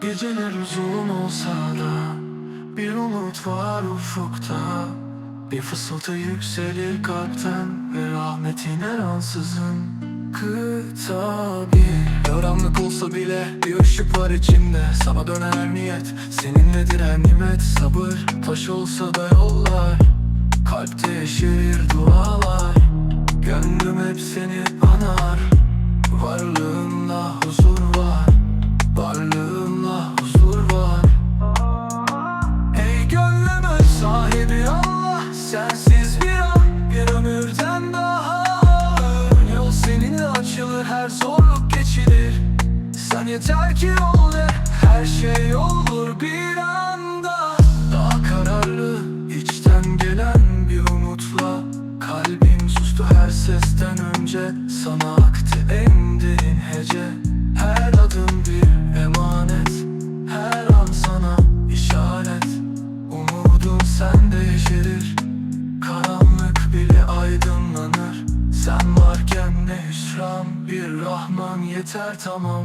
Geceler uzun olsa da Bir umut var ufukta. Bir fısıltı yükselir kalpten Ve rahmetine ansızın. Kıtabi Karanlık olsa bile bir ışık var içimde. Sana döner niyet Seninledir her nimet. Sabır taş olsa da yollar Kalpte yeşerir dualar. Gönlüm hep seni anar Varlığınla huzur var. Varlığınla yeter ki ol her şey olur bir anda. Daha kararlı içten gelen bir umutla. Kalbim sustu her sesten önce. Sana aktı en derin hece. Her adım bir emanet. Her an sana işaret. Umudun sende yeşerir. Karanlık bile aydınlanır Sen varken ne hüsran Bir rahman yeter tamam.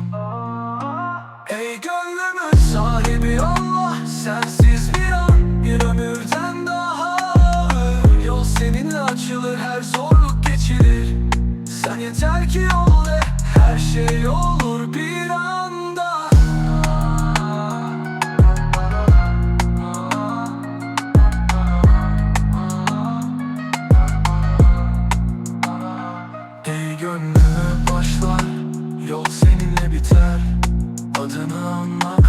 Ey gönlümün sahibi Allah Sensiz bir an bir ömürden daha Yol seninle açılır her zorluk geçilir Sen yeter ki ol her şey olur Ey gönlümü başlar Yol seninle biter. Adını anmakla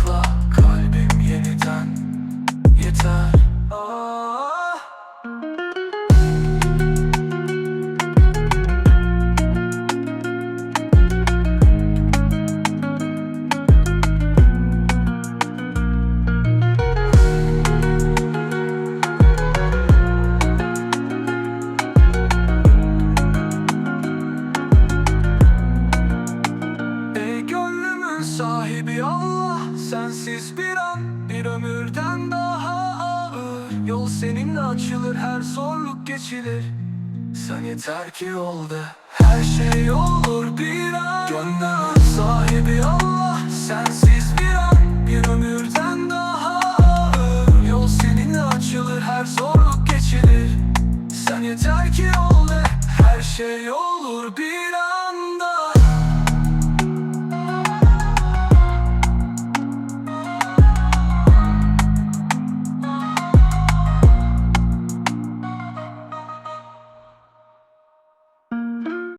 Sensiz bir an bir ömürden daha ağır. Yol seninle açılır her zorluk geçilir. Sen yeter ki ol de her şey olur bir an. Gönlümün sahibi Allah Sensiz bir an bir ömürden daha ağır. Yol seninle açılır her zorluk geçilir. Sen yeter ki ol de her şey olur